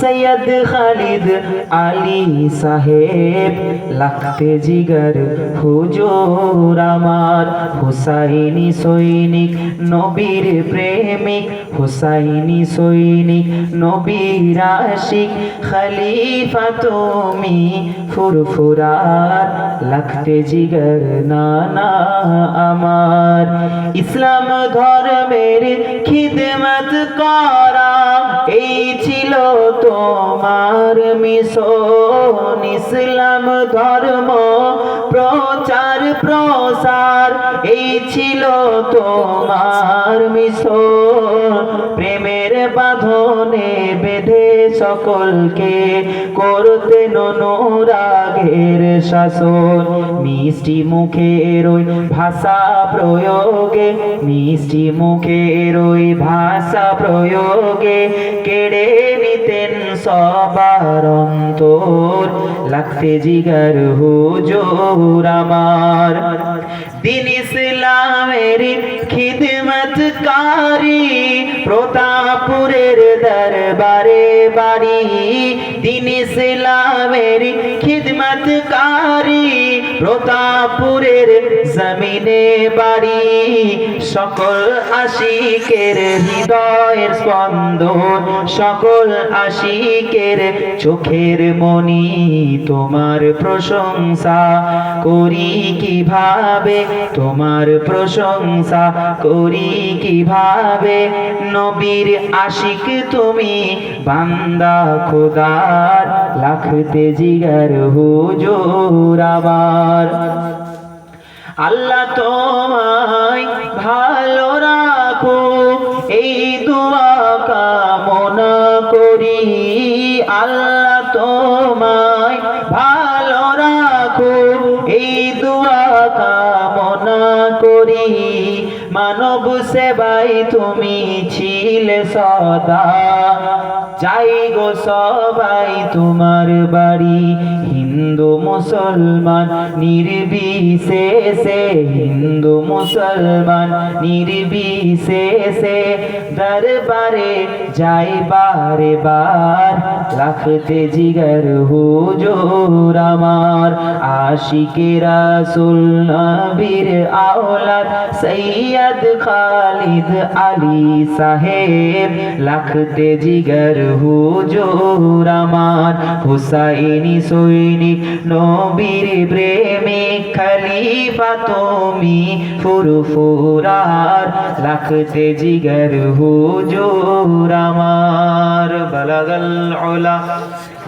সৈয়দ খালিদ আলী সাহেব লাখতে জিগর হুজুর আমার। হুসাইনি সৈনিক, নবীর প্রেমিক। হুসাইনি সৈনিক, নবীর আশিক। খলিফা তুমি ফুরফুরার লাখতে জিগর নানা আমার। ইসলাম ধর্মের খিদমত করা তোমার মিশন ইসলাম ধর্ম, প্রচার, প্রসার, এই ছিল তোমার মিশন। প্রেমের বাঁধনে বেঁধে সকলকে করতে নরাগের শাসন। মিষ্টি মুখের ওই ভাষা প্রয়োগে, মিষ্টি মুখের ওই ভাষা প্রয়োগে কেড়ে সবার অন্তর লাগতে জিগার হুজুর আমার। দিন ইসলামের খিদমতকারী প্রতাপুরের দরবারে বাড়ি, দিন ইসলামের খিদমতকারী প্রতাপুরের জমিনে বাড়ি। সকল আশিকের হৃদয়ের স্পন্দন, সকল আশিকের চোখের মনি, তোমার প্রশংসা করি কীভাবে, তোমার প্রশংসা করি কীভাবে, নবীর আশিক তুমি বান্দা, খোদার লাখতে জিগার হুজুর আমার আল্লাহ তোমায় ভালো রাখো, এই দোয়া কামনা করি। আল্লাহ তোমায় ভালো রাখো, এই দোয়া কামনা করি। মানব সেবাই তুমি ছিলে সদা। যাই গো সবাই তোমার বাড়ি, হিন্দু মুসলমান নির্বিশেষে, হিন্দু মুসলমান নির্বিশেষে। দরবারে যাই বারে বার লাখতে জিগর হুজুর আমার আশিকে রাসুল নবীর আওলাদ সৈয়দ খালিদ আলী সাহেব লাখতে জিগর হুজুর আমার। হুসাইনি সৈনিক নবীর প্রেমিক খলিফা তুমি ফুরফুরার। লাখতে জিগর হুজুর আমার। বলগল উলা।